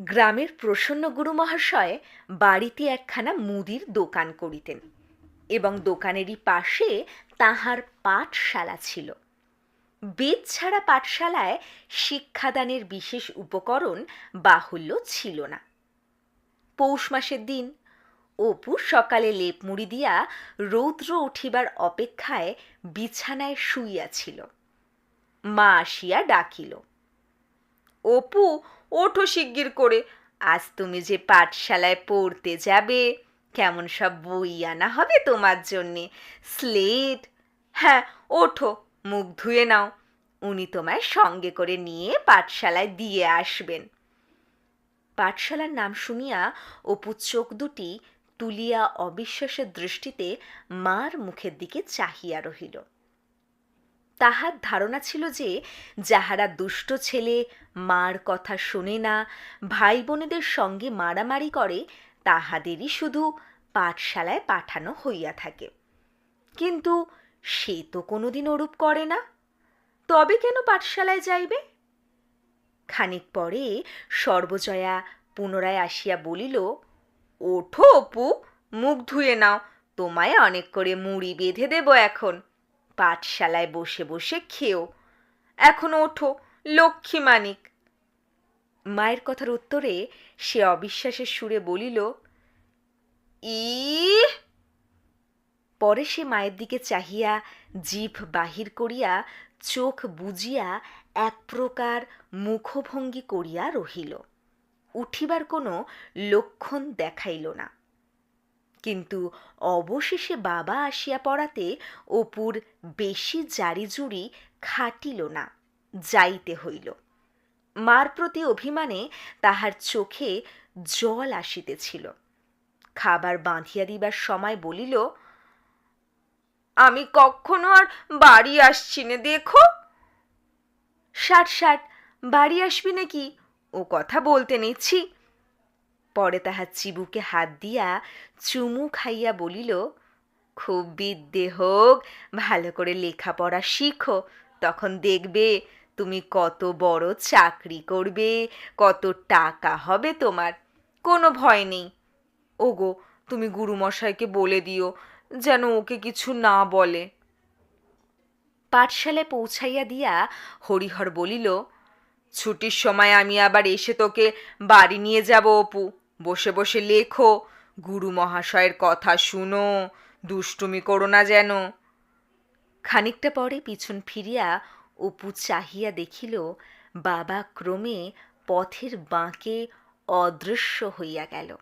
গ্রামের প্রসন্ন গুরু মহাশয় বাড়িতে একখানা মুদির দোকান করিতেন এবং দোকানেরই পাশে তাহার পাঠশালা ছিল। বেদ ছাড়া পাঠশালায় শিক্ষাদানের বিশেষ উপকরণ বাহুল্য ছিল না। পৌষ মাসের দিন অপু সকালে লেপ মুড়ি দিয়া রৌদ্র উঠিবার অপেক্ষায় বিছানায় শুইয়াছিল। মা আসিয়া ডাকিল, অপু ওঠো শিগগির করে। আজ তুমি যে পাঠশালায় পড়তে যাবে, কেমন সব বই আনা হবে তোমার জন্যে? স্লেট। হ্যাঁ ওঠো, মুখ ধুয়ে নাও। উনি তোমায় সঙ্গে করে নিয়ে পাঠশালায় দিয়ে আসবেন। পাঠশালার নাম শুনিয়া অপু চোখ দুটি তুলিয়া অবিশ্বাসের দৃষ্টিতে মার মুখের দিকে চাহিয়া রহিল। তাহার ধারণা ছিল যে, যাহারা দুষ্ট ছেলে, মার কথা শোনে না ভাই বোনেদের সঙ্গে মারামারি করে, তাহাদেরই শুধু পাঠশালায় পাঠানো হইয়া থাকে। কিন্তু সে তো কোনোদিন ওরূপ করে না। তবে কেন পাঠশালায় যাইবে? খানিক পরে সর্বজয়া পুনরায় আসিয়া বলিল, ওঠো অপু, মুখ ধুয়ে নাও, তোমায় অনেক করে মুড়ি বেঁধে দেব এখন। পাঠশালায় বসে বসে খেও। এখন ওঠো, লক্ষ্মী মানিক। মায়ের কথার উত্তরে সে অবিশ্বাসের সুরে বলিল ই পরে সে মায়ের দিকে চাহিয়া জিভ বাহির করিয়া চোখ বুজিয়া এক প্রকার মুখভঙ্গি করিয়া রহিল উঠিবার কোনো লক্ষণ দেখাইল না কিন্তু অবশেষে বাবা আসিয়া পড়াতে অপুর বেশি জারিজুরি খাটিল না, যাইতে হইল। মার প্রতি অভিমানে তাহার চোখে জল আসিতেছিল। খাবার বাঁধিয়া দিবার সময় বলিল, আমি কখনো আর বাড়ি আসছি নে, দেখো। ষাট ষাট, বাড়ি আসবি নাকি? ও কথা বলতে নিচ্ছি। পরে তাহার চিবুকে হাত দিয়া চুমু খাইয়া বলিল, খুব বিদ্যে হোক, ভালো করে লেখাপড়া শিখো। তখন দেখবে তুমি কত বড় চাকরি করবে, কত টাকা হবে তোমার। কোনো ভয় নেই। ওগো, তুমি গুরুমশাইকে বলে দিও, যেন ওকে কিছু না বলে। পাঠশালায় পৌঁছাইয়া দিয়া হরিহর বলিল, ছুটির সময় আমি আবার এসে তোকে বাড়ি নিয়ে যাব অপু। বসে বসে লেখো, গুরু মহাশয়ের কথা শুনো, দুষ্টুমি করো না যেন। খানিকটা পরে পিছন ফিরিয়া অপু চাহিয়া দেখিল, বাবা ক্রমে পথের বাঁকে অদৃশ্য হইয়া গেল।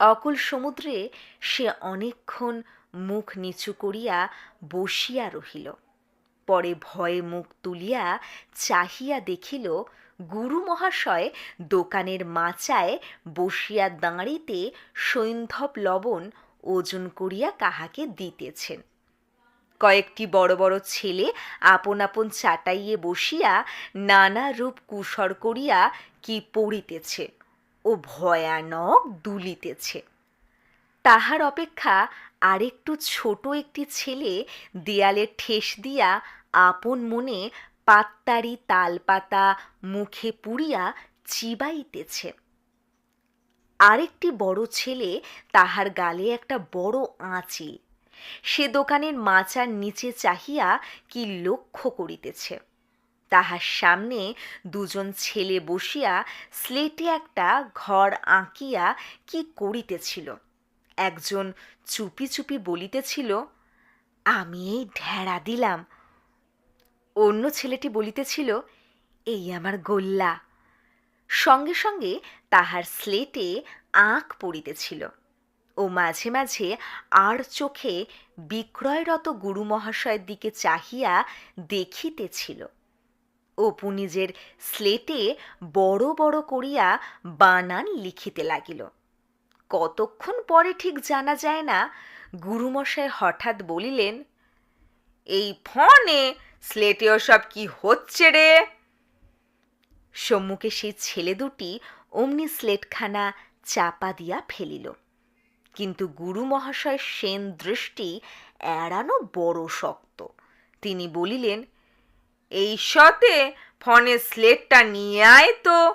অকুল সমুদ্রে সে অনেকক্ষণ মুখ নিচু করিয়া বসিয়া রহিল। পরে ভয়ে মুখ তুলিয়া চাহিয়া দেখিল গুরু মহাশয় দোকানের মাচায় বসিয়া দাঁড়িতে সৈন্ধব লবণ ওজন করিয়া কাহাকে দিতেছেন। কয়েকটি বড় বড় ছেলে আপন আপন চাটাইয়ে বসিয়া নানা রূপ কুসর করিয়া কি পড়িতেছে ও ভয়ানক দুলিতেছে। তাহার অপেক্ষা আরেকটু ছোট একটি ছেলে দেয়ালে ঠেস দিয়া আপন মনে পাত্তারি তালপাতা মুখে পুড়িয়া চিবাইতেছে। আরেকটি বড় ছেলে তাহার গালে একটা বড় আঁচিল সে দোকানের মাচার নিচে চাহিয়া কি লক্ষ্য করিতেছে। তাহার সামনে দুজন ছেলে বসিয়া স্লেটে একটা ঘর আঁকিয়া কি করিতেছিল। একজন চুপি চুপি বলিতেছিল, আমি এই ঢেড়া দিলাম অন্য ছেলেটি বলিতেছিল, এই আমার গোল্লা। সঙ্গে সঙ্গে তাহার স্লেটে আঁক পড়িতেছিল ও মাঝে মাঝে আর চোখে বিক্রয়রত গুরু মহাশয়ের দিকে চাহিয়া দেখিতেছিল। অপু নিজের স্লেটে বড় বড় করিয়া বানান লিখিতে লাগিল। কতক্ষণ পরে ঠিক জানা যায় না গুরুমশাই হঠাৎ বলিলেন, এই ফনে স্লেটে সব কি হচ্ছে রে? সম্মুখে সেই ছেলে দুটি অমনি স্লেটখানা চাপা দিয়া ফেলিল। কিন্তু গুরু মহাশয় সেন দৃষ্টি এড়ানো বড় শক্ত। তিনি বলিলেন, এই সতে ফোনে স্লেটটা নিয়ে আয় তো।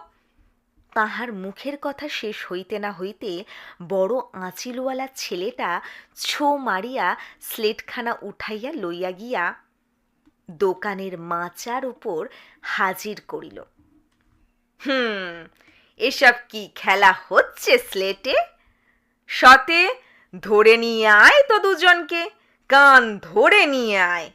তাহার মুখের কথা শেষ হইতে না হইতে বড় আঁচিলওয়ালা ছেলেটা ছো মারিয়া স্লেটখানা উঠাইয়া লইয়া গিয়া দোকানের মাচার উপর হাজির করিল। হুম, এসব কি খেলা হচ্ছে স্লেটে? সতে ধরে নিয়ে আয় তো দুজনকে, কান ধরে নিয়ে আয়।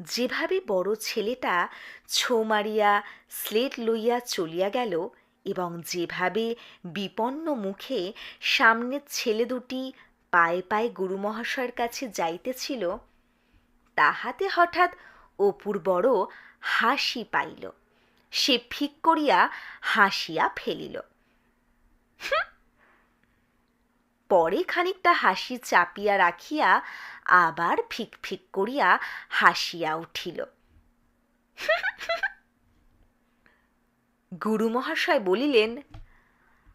যেভাবে বড় ছেলেটা ছো মারিয়া স্লেট লইয়া চলিয়া গেল এবং যেভাবে বিপন্ন মুখে সামনের ছেলে দুটি পায়ে পায়ে গুরুমহাশয়ের কাছে যাইতেছিল তাহাতে হঠাৎ অপুর বড় হাসি পাইল। সে ফিক করিয়া হাসিয়া ফেলিল। পরে খানিকটা হাসি চাপিয়া রাখিয়া আবার ফিক ফিক করিয়া হাসিয়া উঠিল। গুরুমহাশয় বলিলেন,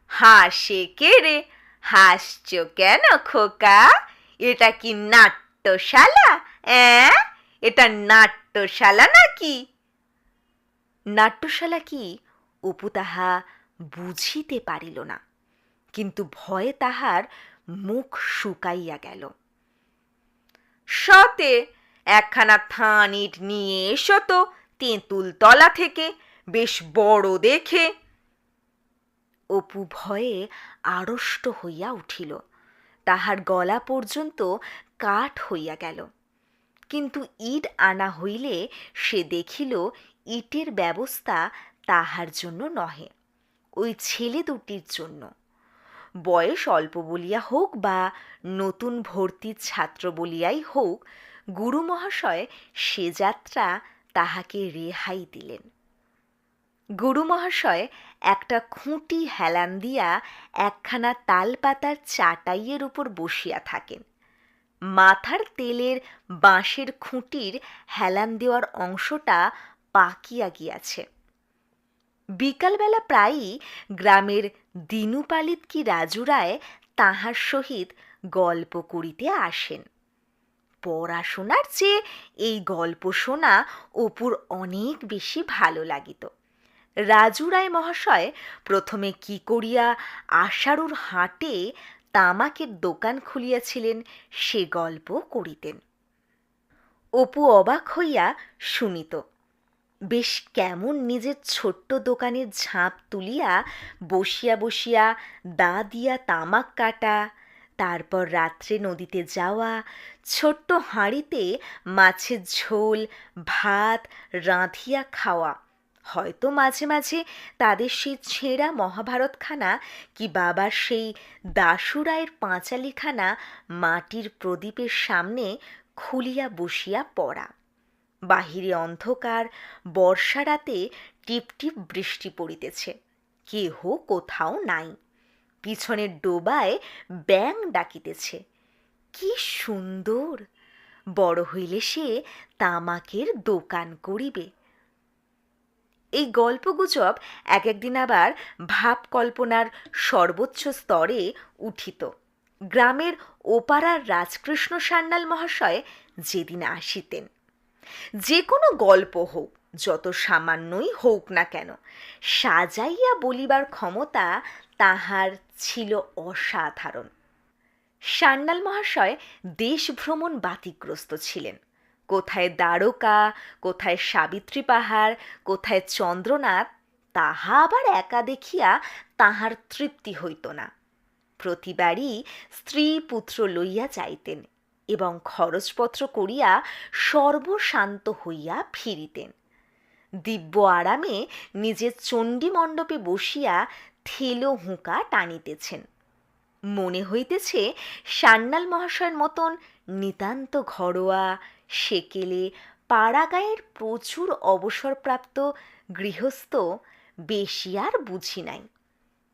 হাসে কে রে? হাসছ কেন খোকা? এটা কি নাট্যশালা? অ্যাঁ? এটা নাট্যশালা নাকি? নাট্যশালা কি? অপু তাহা বুঝিতে পারিল না, কিন্তু ভয়ে তাহার মুখ শুকাইয়া গেল। সতে একখানা থান ইট নিয়ে এসো তো, তেঁতুল তলা থেকে, বেশ বড় দেখে। অপু ভয়ে আড়ষ্ট হইয়া উঠিল, তাহার গলা পর্যন্ত কাঠ হইয়া গেল। কিন্তু ইট আনা হইলে সে দেখিল, ইটের ব্যবস্থা তাহার জন্য নহে, ওই ছেলে দুটির জন্য। বয়স অল্প বলিয়া হোক বা নতুন ভর্তির ছাত্র বলিয়াই হোক, গুরু মহাশয় সে যাত্রা তাহাকে রেহাই দিলেন। গুরু মহাশয় একটা খুঁটি হেলান দিয়া একখানা তালপাতার চাটাইয়ের উপর বসিয়া থাকেন। মাথার তেলের বাঁশের খুঁটির হেলান দেওয়ার অংশটা পাকিয়া গিয়াছে। বিকালবেলা প্রায়ই গ্রামের দিনুপালিত কি রাজুরায় তাহার সহিত গল্প করিতে আসেন। পড়াশোনার চেয়ে এই গল্প শোনা অপুর অনেক বেশি ভালো লাগিত। রাজু রায় মহাশয় প্রথমে কি করিয়া আষাঢ়ুর হাটে তামাকের দোকান খুলিয়াছিলেন, সে গল্প করিতেন। অপু অবাক হইয়া শুনিত, বেশ কেমন নিজের ছোট্ট দোকানের ঝাঁপ তুলিয়া বসিয়া বসিয়া দা দিয়া তামাক কাটা, তারপর রাত্রে নদীতে যাওয়া, ছোট্ট হাঁড়িতে মাছের ঝোল, ভাত রাঁধিয়া খাওয়া হয়তো মাঝে মাঝে তাদের সেই ছেঁড়া মহাভারতখানা কি বাবার সেই দাসুরায়ের পাঁচালিখানা মাটির প্রদীপের সামনে খুলিয়া বসিয়া পড়া। বাহিরে অন্ধকার, বর্ষা রাতে টিপটিপ বৃষ্টি পড়িতেছে। কেহ কোথাও নাই। পিছনের ডোবায় ব্যাং ডাকিতেছে। কি সুন্দর! বড় হইলে সে তামাকের দোকান করিবে। এই গল্পগুজব এক একদিন আবার ভাব কল্পনার সর্বোচ্চ স্তরে উঠিত। গ্রামের ওপারার রাজকৃষ্ণ সান্যাল মহাশয় যেদিন আসিতেন। যে কোনো গল্প হোক, যত সামান্যই হোক না কেন, সাজাইয়া বলিবার ক্ষমতা তাহার ছিল অসাধারণ। সান্যাল মহাশয় দেশ ভ্রমণ বাতিগ্রস্ত ছিলেন। কোথায় দ্বারকা, কোথায় সাবিত্রী পাহাড়, কোথায় চন্দ্রনাথ, তাহা আবার একা দেখিয়া তাহার তৃপ্তি হইত না। প্রতিবারই স্ত্রী পুত্র লইয়া যাইতেন এবং খরচপত্র করিয়া সর্বশান্ত হইয়া ফিরিতেন। দিব্য আরামে নিজের চণ্ডী মণ্ডপে বসিয়া থেলো হুঁকা টানিতেছেন। মনে হইতেছে সান্যাল মহাশয়ের মতন নিতান্ত ঘরোয়া সেকেলে পাড়াগাঁয়ের প্রচুর অবসরপ্রাপ্ত গৃহস্থ বেশি আর বুঝি নাই।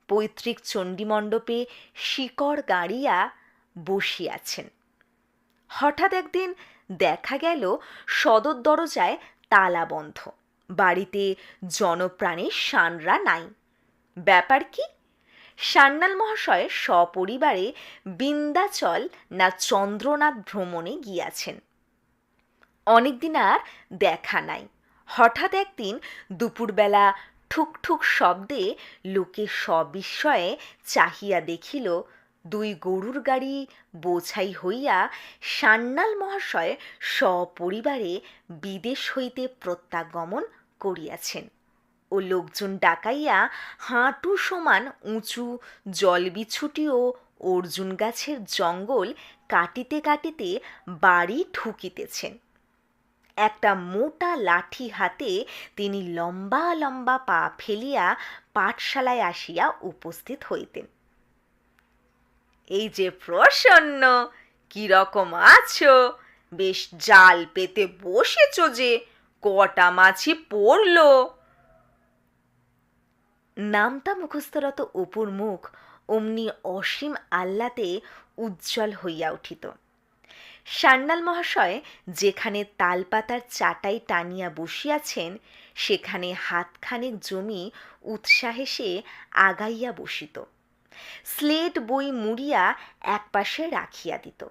পৈতৃক চণ্ডীমণ্ডপে শিকড় গাড়িয়া বসিয়াছেন। হঠাৎ একদিন দেখা গেল সদর দরজায় তালা বন্ধ। বাড়িতে জনপ্রাণীর সানরা নাই। ব্যাপার কি? সান্যাল মহাশয় সপরিবারে বিন্দাচল না চন্দ্রনাথ ভ্রমণে গিয়াছেন। অনেকদিন আর দেখা নাই। হঠাৎ একদিন দুপুরবেলা ঠুক ঠুক শব্দে লোকে সবিস্ময়ে চাহিয়া দেখিল, দুই গরুর গাড়ি বোঝাই হইয়া সান্যাল মহাশয় সপরিবারে বিদেশ হইতে প্রত্যাগমন করিয়াছেন। ও লোকজন ডাকাইয়া হাঁটু সমান উঁচু জলবিছুটি ও অর্জুন গাছের জঙ্গল কাটিতে কাটিতে বাড়ি ঢুকিতেছেন একটা মোটা লাঠি হাতে তিনি লম্বা লম্বা পা ফেলিয়া পাঠশালায় আসিয়া উপস্থিত হইতেন। এই যে প্রসন্ন, কি রকম আছো? বেশ জাল পেতে বসেছ যে, কটা মাছি পড়ল? নামটা মুখস্থরত অপুর মুখ অমনি অসীম আহ্লাদে উজ্জ্বল হইয়া উঠিত। সান্যাল মহাশয় যেখানে তালপাতার চাটাই টানিয়া বসিয়াছেন, সেখানে হাতখানেক জমি উৎসাহে সে আগাইয়া বসিত। স্লেট বই মুড়িয়া একপাশে রাখিয়া দিত।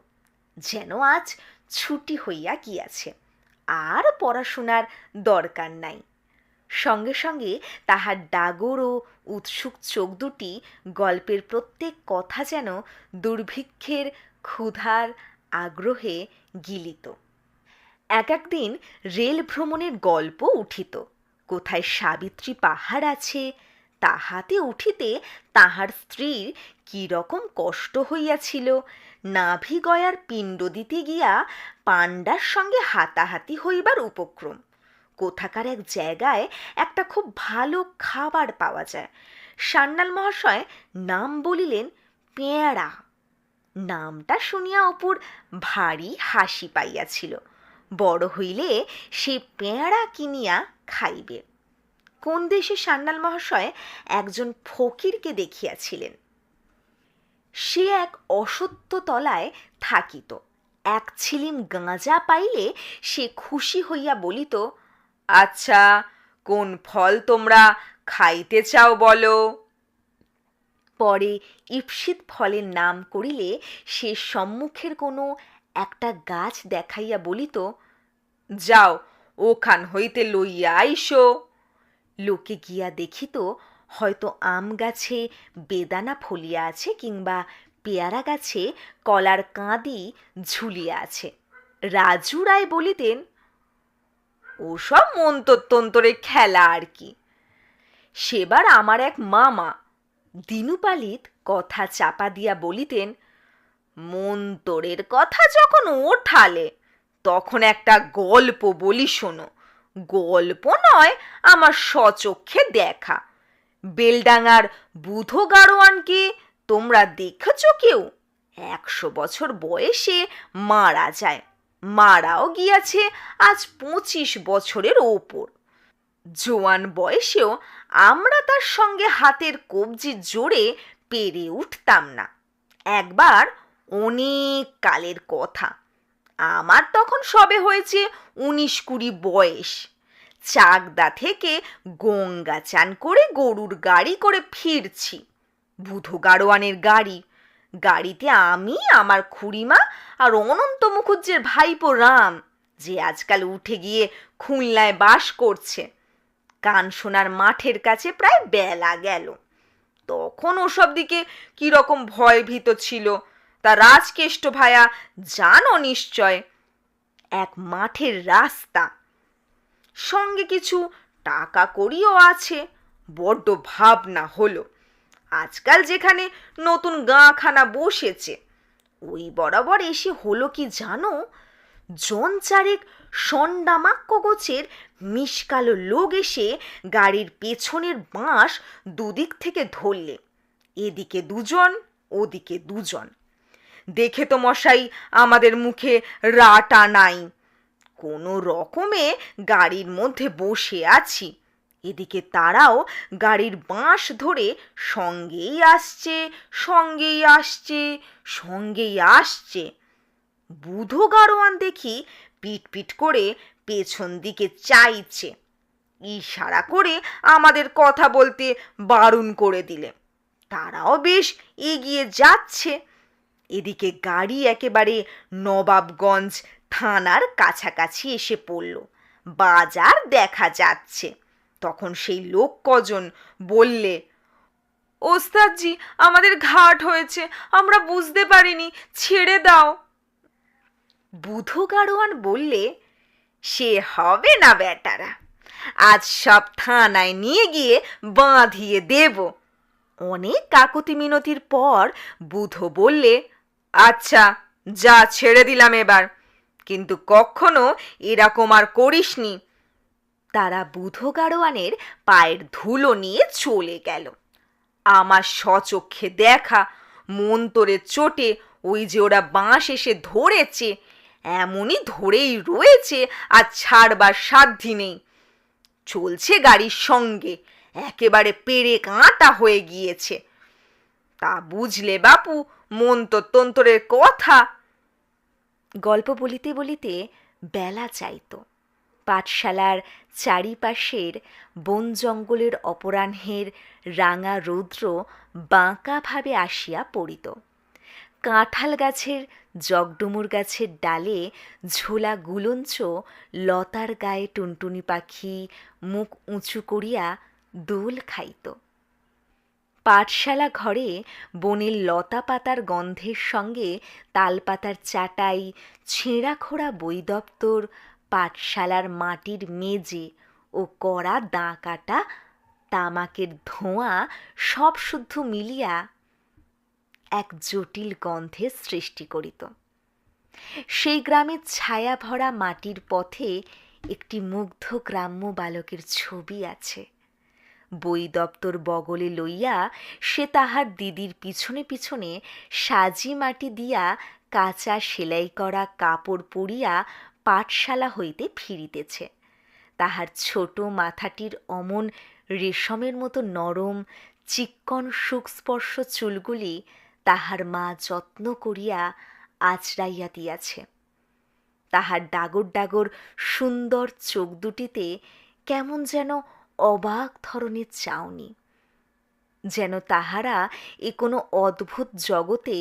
যেন আজ ছুটি হইয়া গিয়াছে। আর পড়াশোনার দরকার নাই। সঙ্গে সঙ্গে তাহার ডাগর ও উৎসুক চোখ দুটি গল্পের প্রত্যেক কথা যেন দুর্ভিক্ষের ক্ষুধার আগ্রহে গিলিত। এক একদিন রেল ভ্রমণের গল্প উঠিত। কোথায় সাবিত্রী পাহাড় আছে, তাহাতে উঠিতে তাহার স্ত্রীর কি রকম কষ্ট হইয়াছিল। নাভি গয়ার পিণ্ড দিতে গিয়া পাণ্ডার সঙ্গে হাতাহাতি হইবার উপক্রম। কোথাকার এক জায়গায় একটা খুব ভালো খাবার পাওয়া যায়। সান্যাল মহাশয় নাম বলিলেন পেয়ারা। নামটা শুনিয়া অপুর ভারী হাসি পাইয়াছিল। বড় হইলে সে পেয়ারা কিনিয়া খাইবে। কোন দেশে সান্যাল মহাশয় একজন ফকিরকে দেখিয়াছিলেন? সে এক অসত্য তলায় থাকিত। এক ছিলিম গাঁজা পাইলে সে খুশি হইয়া বলিত আচ্ছা কোন ফল তোমরা খাইতে চাও বলো? পরে ঈপ্সিত ফলের নাম করিলে সে সম্মুখের কোনো একটা গাছ দেখাইয়া বলিত, যাও, ওখান হইতে লইয়া আইসো। লোকে গিয়া দেখিত, হয়তো আম গাছে বেদানা ফলিয়া আছে কিংবা পেয়ারা গাছে কলার কাঁদি ঝুলিয়া আছে। রাজু রায় বলিতেন ওসব মন্তরতন্তরে খেলা আর কি। সেবার আমার এক মামা দিনুপালিত কথা চাপা দিয়া বলিতেন, মন্তরের কথা যখন ওঠালে তখন একটা গল্প বলি শোনো। গল্প নয়, আমার সচক্ষে দেখা। বেলডাঙার বুধো গাড়োয়ানকে তোমরা দেখেছ কেউ? একশো বছর বয়সে মারা যায়। মারাও গিয়াছে আজ পঁচিশ বছরের ওপর। জোয়ান বয়সেও আমরা তার সঙ্গে হাতের কবজি জোরে পেরে উঠতাম না। একবার অনেক কালের কথা। আমার তখন সবে হয়েছে উনিশ কুড়ি বয়স। চাকদা থেকে গঙ্গা চান করে গরুর গাড়ি করে ফিরছি। বুধো গাড়োয়ানের গাড়ি গাড়িতে আমি, আমার খুড়িমা আর অনন্ত মুখুজ্জের ভাইপো রাম, যে আজকাল উঠে গিয়ে খুলনায় বাস করছে। কান শোনার মাঠের কাছে প্রায় বেলা গেল। তখন ওসব দিকে কীরকম ভয় ভীত ছিল, তা রাজকেষ্ট ভায়া জানো নিশ্চয়, এক মাঠের রাস্তা। সঙ্গে কিছু টাকা করিও আছে, বড্ড ভাবনা হলো। আজকাল যেখানে নতুন গাঁখানা বসেছে, ওই বরাবর এসে হলো কি জানো? জন চারেক সন্ডামাক্য গোছের মিসকালো লোক এসে গাড়ির পেছনের বাঁশ দুদিক থেকে ধরলে, এদিকে দুজন, ওদিকে দুজন। দেখে তো মশাই, আমাদের মুখে রাটা নাই। কোনো রকমে গাড়ির মধ্যে বসে আছি। এদিকে তারাও গাড়ির বাঁশ ধরে সঙ্গেই আসছে সঙ্গেই আসছে সঙ্গেই আসছে। বুধো গাড়োয়ান দেখি পিট পিট করে পেছন দিকে চাইছে। ইশারা করে আমাদের কথা বলতে বারণ করে দিলে। তারাও বেশ এগিয়ে যাচ্ছে। এদিকে গাড়ি একেবারে নবাবগঞ্জ থানার কাছাকাছি এসে পড়ল। বাজার দেখা যাচ্ছে। তখন সেই লোক কজন বললে, ওস্তাদজি, আমাদের ঘাট হয়েছে, আমরা বুঝতে পারিনি, ছেড়ে দাও। বুধ গাড়োয়ান বললে, সে হবে না বেটারা, আজ সব থানায় নিয়ে গিয়ে বাঁধিয়ে দেব। অনেক কাকুতি মিনতির পর বুধ বললে আচ্ছা যা ছেড়ে দিলাম এবার, কিন্তু কখনো এরকম আর করিসনি। তারা বুধ গাড়োয়ানের পায়ের ধুলো নিয়ে চলে গেল। আমার সচক্ষে দেখা মন্তরের চোটে, ওই যে ওরা বাঁশ এসে ধরেছে, এমনই ধরেই রয়েছে আর ছাড়বার সাধ্যি নেই। চলছে গাড়ির সঙ্গে, একেবারে পেরে কাঁটা হয়ে গিয়েছে। তা বুঝলে বাপু মন্তর তন্তরের কথা। গল্প বলিতে বলিতে বেলা চাইতো। পাঠশালার চারিপাশের বন জঙ্গলের অপরাহ্নের রাঙা রৌদ্র বাঁকাভাবে আসিয়া পড়িত। কাঁঠাল গাছের, জগডুমুর গাছের ডালে ঝোলা গুলঞ্চ, লতার গায়ে টুনটুনি পাখি মুখ উঁচু করিয়া দোল খাইত। পাঠশালা ঘরে বনের লতা পাতার গন্ধের সঙ্গে তালপাতার চাটাই ছেঁড়া খোড়া বই দপ্তর পাঠশালার মাটির মেজে ও কড়া দাঁ কাটা তামাকের ধোঁয়া সব শুদ্ধ মিলিয়া এক জটিল গন্ধের সৃষ্টি করিত। সেই গ্রামের ছায়া ভরা মাটির পথে একটি মুগ্ধ গ্রাম্য বালকের ছবি আছে। বই দপ্তর বগলে লইয়া সে তাহার দিদির পিছনে পিছনে সাজি মাটি দিয়া কাঁচা সেলাই করা কাপড় পরিয়া পাঠশালা হইতে ফিরিতেছে। তাহার ছোট মাথাটির অমন রেশমের মতো নরম চিক্কণ সুখস্পর্শ চুলগুলি তাহার মা যত্ন করিয়া আঁচড়াইয়া দিয়াছে। তাহার ডাগর ডাগর সুন্দর চোখ দুটিতে কেমন যেন অবাক ধরনের চাউনি। যেন তাহারা এ কোনো অদ্ভুত জগতে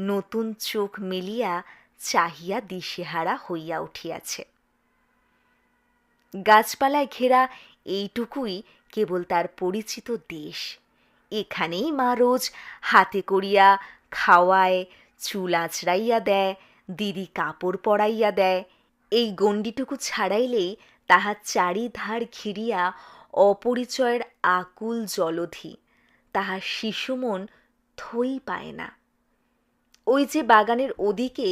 নতুন চোখ মেলিয়া চাহিয়া দিশেহারা হইয়া উঠিয়াছে। গাছপালায় ঘেরা এইটুকুই কেবল তার পরিচিত দেশ। এখানেই মা রোজ হাতে করিয়া খাওয়ায়, চুল আঁচড়াইয়া দেয়, দিদি কাপড় পরাইয়া দেয়। এই গণ্ডিটুকু ছাড়াইলেই তাহার চারিধার ঘিরিয়া অপরিচয়ের আকুল জলধি, তাহার শিশুমন থই পায় না। ওই যে বাগানের ওদিকে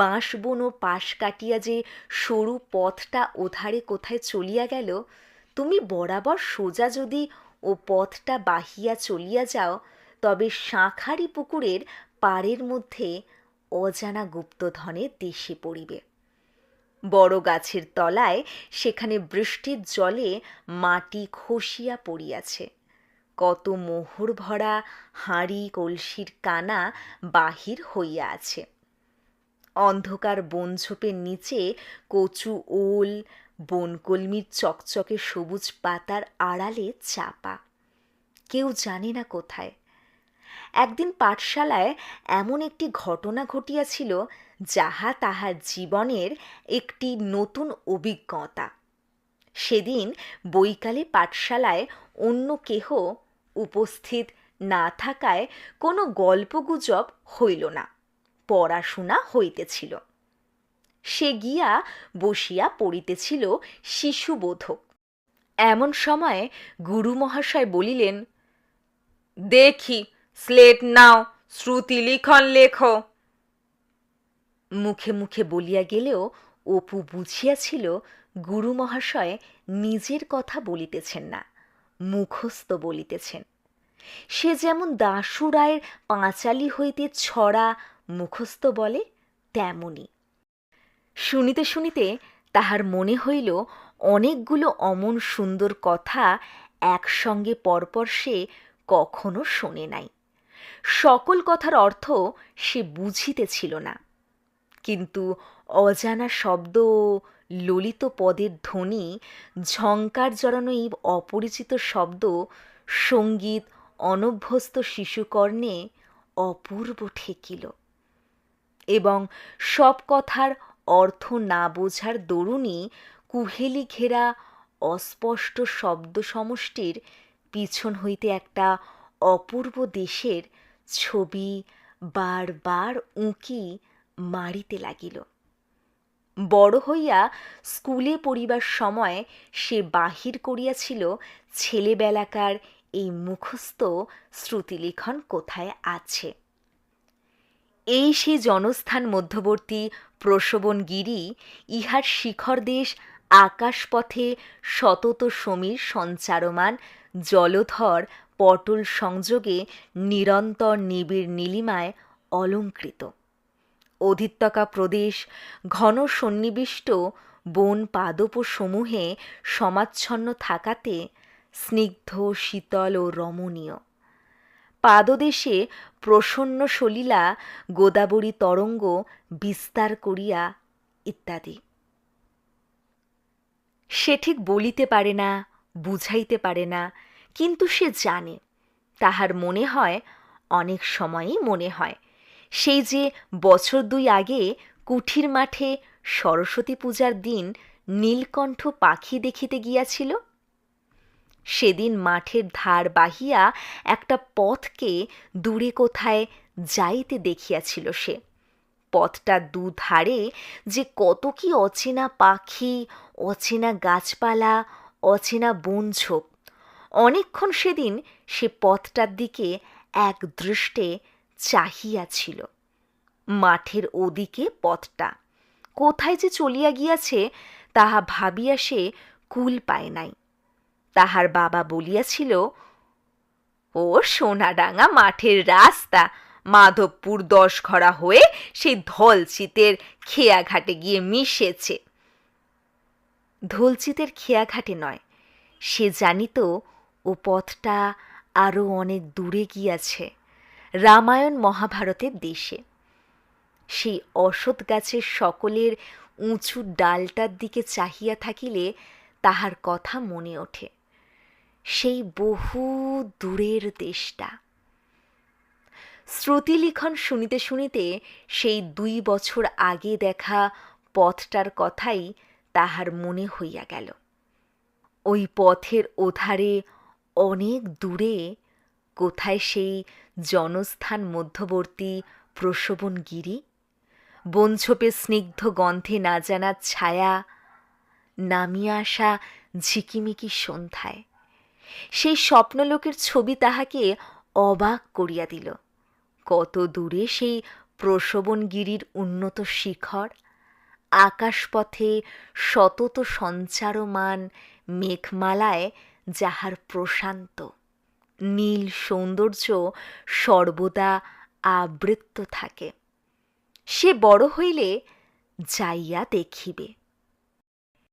বাঁশবন ও পাশ কাটিয়া যে সরু পথটা ওধারে কোথায় চলিয়া গেল, তুমি বরাবর সোজা যদি ও পথটা বাহিয়া চলিয়া যাও, তবে শাঁখারি পুকুরের পাড়ের মধ্যে অজানা গুপ্তধনের দেশে পড়িবে। বড় গাছের তলায় সেখানে বৃষ্টির জলে মাটি খসিয়া পড়িয়াছে। কত মোহর ভরা হাঁড়ি কলসির কানা বাহির হইয়া আছে। অন্ধকার বনঝোপের নিচে কচু ওল, বনকলমির চকচকে সবুজ পাতার আড়ালে চাপা। কেউ জানে না কোথায়। একদিন পাঠশালায় এমন একটি ঘটনা ঘটিয়াছিল যাহা তাহার জীবনের একটি নতুন অভিজ্ঞতা। সেদিন বৈকালে পাঠশালায় অন্য কেহ উপস্থিত না থাকায় কোনো গল্পগুজব হইল না, পড়াশোনা হইতেছিল। সে গিয়া বসিয়া পড়িতেছিল শিশুবোধক। এমন সময় গুরু মহাশয় বলিলেন, দেখি, স্লেট নাও, শ্রুতি লিখন লেখো। মুখে মুখে বলিয়া গেলেও অপু বুঝিয়াছিল গুরু মহাশয় নিজের কথা বলিতেছেন না। মুখস্থ বলিতেছেন। সে যেমন দাসু রায়ের পাঁচালি হইতে ছড়া মুখস্থ বলে, তেমনি। শুনিতে শুনিতে তাহার মনে হইল, অনেকগুলো অমন সুন্দর কথা একসঙ্গে পরপর সে কখনো শোনে নাই। সকল কথার অর্থ সে বুঝিতেছিল না। কিন্তু অজানা শব্দ ললিত পদের ধ্বনি ঝঙ্কার জড়ানো এই অপরিচিত শব্দ সংগীত অনভ্যস্ত শিশুকর্ণে অপূর্ব ঠেকিল এবং সব কথার অর্থ না বোঝার দরুণই কুহেলি ঘেরা অস্পষ্ট শব্দ সমষ্টির পিছন হইতে একটা অপূর্ব দেশের ছবি বারবার উঁকি মারিতে লাগিল। বড় হইয়া স্কুলে পড়িবার সময় সে বাহির করিয়াছিল, ছেলেবেলাকার এই মুখস্থ শ্রুতিলেখন কোথায় আছে? এই সেই জনস্থান মধ্যবর্তী প্রসবনগিরি, ইহার শিখর দেশ আকাশপথে সতত সমীর সঞ্চারমান, জলধর পটল সংযোগে নিরন্তর নিবিড় নীলিমায় অলঙ্কৃত। অধিত্যকা প্রদেশ ঘন সন্নিবিষ্ট বন পাদপ সমূহে সমাচ্ছন্ন থাকাতে স্নিগ্ধ, শীতল ও রমণীয়। পাদদেশে প্রসন্ন সলিলা, গোদাবরী তরঙ্গ বিস্তার করিয়া ইত্যাদি। সে ঠিক বলিতে পারে না, বুঝাইতে পারে না, কিন্তু সে জানে। তাহার মনে হয়, অনেক সময়ই মনে হয়। সেই যে বছর দুই আগে কুঠির মাঠে সরস্বতী পূজার দিন নীলকণ্ঠ পাখি দেখিতে গিয়াছিল, সেদিন মাঠের ধার বাহিয়া একটা পথকে দূরে কোথায় যাইতে দেখিয়াছিল সে। পথটা দুধারে যে কত কি অচেনা পাখি, অচেনা গাছপালা, অচেনা বনঝোপ, অনেকক্ষণ সেদিন সে পথটার দিকে এক দৃষ্টে চাহিয়াছিল মাঠের ওদিকে পথটা। কোথায় যে চলিয়া গিয়াছে, তাহা ভাবিয়া সে কুল পায় নাই। তাহার বাবা বলিয়াছিল, ও সোনাডাঙ্গা মাঠের রাস্তা, মাধবপুর দশ ঘরা হয়ে সেই ধলচিতের খেয়াঘাটে গিয়ে মিশেছে। ধলচিতের খেয়াঘাটে নয়, সে জানিত ও পথটা আরও অনেক দূরে গিয়াছে। রামায়ণ মহাভারতের দেশে। সেই অসৎ গাছের সকলের উঁচু ডালটার দিকে চাহিয়া থাকিলে তাহার কথা মনে ওঠে। সেই বহু দূরের দেশটা। শ্রুতিলিখন শুনিতে শুনিতে সেই দুই বছর আগে দেখা পথটার কথাই তাহার মনে হইয়া গেল। ওই পথের ওধারে অনেক দূরে কোথায় সেই জনস্থান মধ্যবর্তী প্রসবনগিরি বনঝোপে স্নিগ্ধ গন্ধে না জানা ছায়া নামিয়া আসা ঝিকিমিকি সন্ধ্যায়। সেই স্বপ্নলোকের ছবি তাহাকে অবাক করিয়া দিল। কত দূরে সেই প্রসবনগিরির উন্নত শিখর? আকাশপথে সতত সঞ্চারমান মেঘমালায় যাহার প্রশান্ত। নীল সৌন্দর্য সর্বদা আবৃত্ত থাকে। সে বড় হইলে যাইয়া দেখিবে।